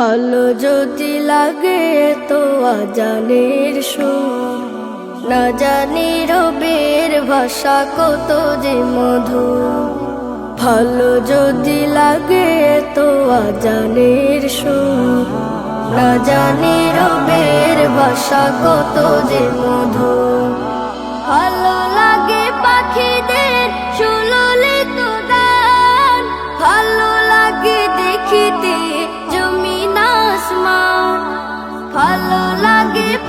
ভালো যদি লাগে তো আজানের সুর। না জানি রবের ভাষা কত যে মধু ভালো যদি লাগে তো আজানের সুর। না জানি রবের ভাষা কত যে মধু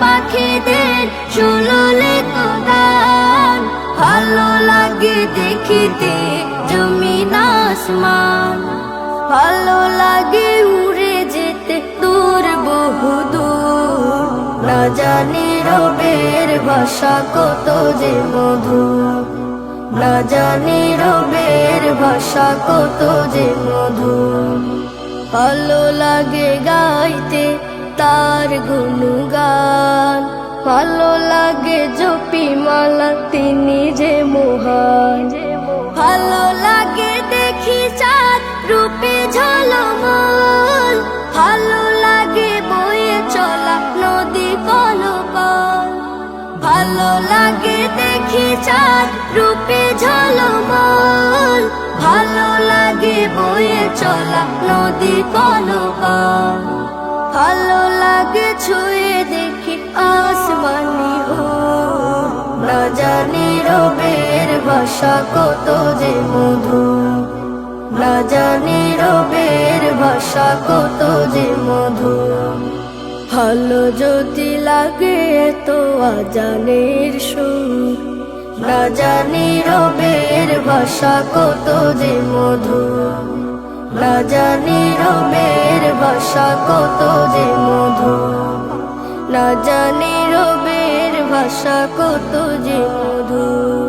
পাখিদের তো দান। ভালো লাগে দেখিতে জমিন আসমান। ভালো লাগে উড়ে যেতে দূর, বহু দূর। না জানি রবের ভাষা কত যে মধু না জানি রবের ভাষা কত যে মধু ভালো লাগে গাইতে তার ভালো লাগে জপি মালা, তিনি যে মহান। ভালো লাগে দেখি চাঁদ রূপে ঝলমল। ভালো লাগে বয়ে চলা নদী কলকল ভালো লাগে দেখি চাঁদ রূপে ঝলমল। ভালো লাগে বয়ে চলা নদী কলকল ভালো লাগে ছুঁয়ে রবের ভাষা কত যে মধু। না জানি রবের ভাষা কত যে মধু। ভালো যদি লাগে তো আজানের সুর। না জানি রবের ভাষা কত যে মধু। না জানি রবের ভাষা কত যে মধু। না জানি ভাষা কত যে মধুর।